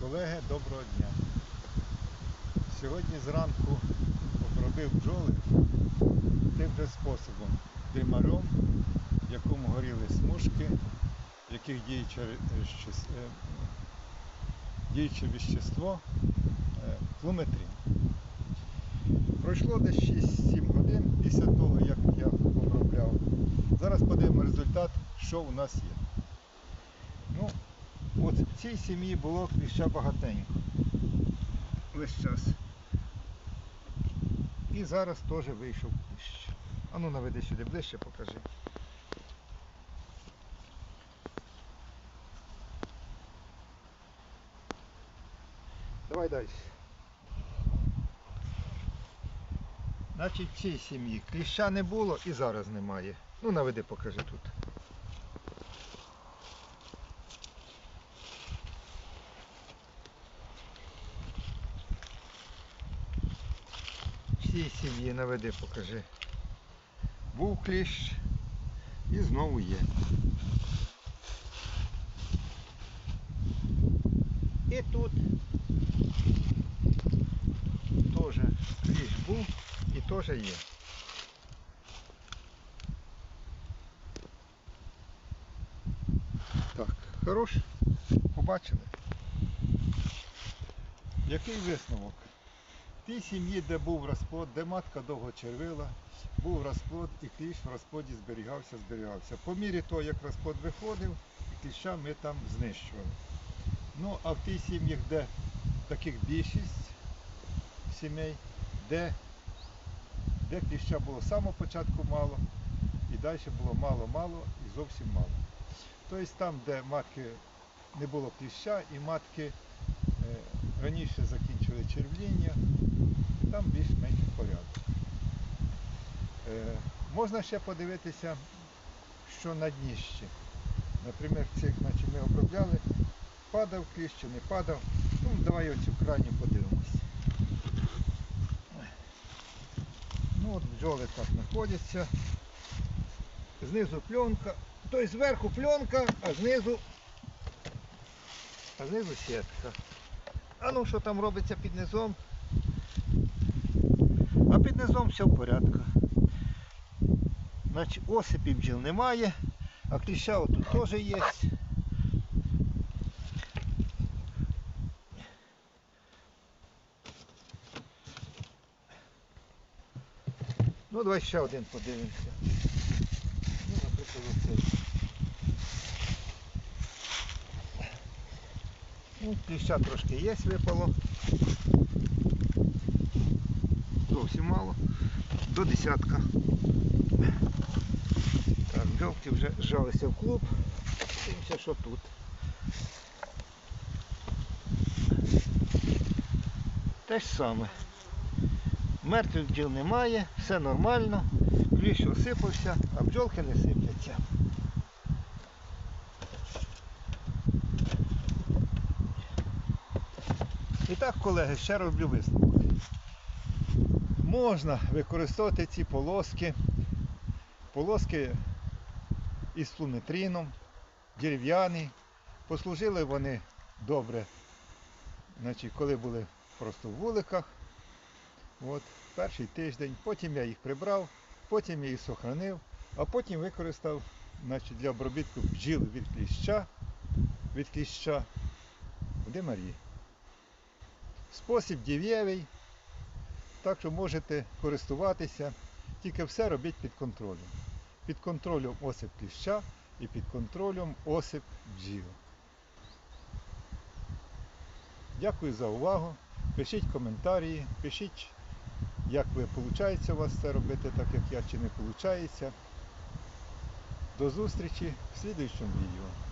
Колеги, доброго дня. Сьогодні зранку обробив бджоли тим же способом димарем, в якому горіли смужки, в яких діюче, е, вещество е, плуметрин. Пройшло десь 6-7 годин після того, як я обробляв. Зараз подивимо результат, що у нас є. Ну, От цій сім'ї було кліща багатенько. Весь час. І зараз теж вийшов кліщ. А ну наведи сюди ближче, покажи. Давай далі. Значить цій сім'ї кліща не було і зараз немає. Ну наведи, покажи тут. Всій сім'ї наведи, покажи. Був кліщ і знову є. І тут теж кліщ був і теж є. Так, хорош. Побачили. Який висновок? Тій сім'ї, де був розплод, де матка довго червила, був розплод і кліщ в розплоді зберігався, зберігався. По мірі того, як розплод виходив, кліща ми там знищували. Ну, а в тій сім'ях, де таких більшість сімей, де, де кліща було з самого початку мало, і далі було мало-мало і зовсім мало. Тобто там, де матки не було кліща і матки раніше закінчили червління, там більш-менш порядок. Е, можна ще подивитися, що на дніщі. Наприклад, цих, наче ми обробляли, падав кліщ чи не падав. Ну, давай оцю крайню подивимось. Ну от бджоли так знаходяться. Знизу пленка, тобто зверху пленка, а знизу, а знизу сітка. А ну що там робиться під низом? А під низом все в порядку. Значить, осипів бджіл немає, а кліща отут теж є. Ну, давай ще один подивимося. Ну, наприклад, оцей. Ну, трошки є, випало. Зовсім мало. До десятка. Так, бджолки вже зжалися в клуб. Дивимося, що тут. Те ж саме. Мертвих бджіл немає, все нормально, кліщ осипався, а бджолки не сипляться. І так, колеги, ще роблю висновок. Можна використовувати ці полоски, полоски із флунетрином, дерев'яні. Послужили вони добре, значить, коли були просто в вуликах. От, перший тиждень, потім я їх прибрав, потім я їх сохранив, а потім використав значить, для обробітку бджіл від кліща, від кліща в димарі. Спосіб дієвий, так що можете користуватися, тільки все робіть під контролем. Під контролем осип кліща і під контролем осип бджіл. Дякую за увагу. Пишіть коментарі, пишіть, як ви виходить у вас це робити, так як я чи не виходить. До зустрічі в слідуючому відео.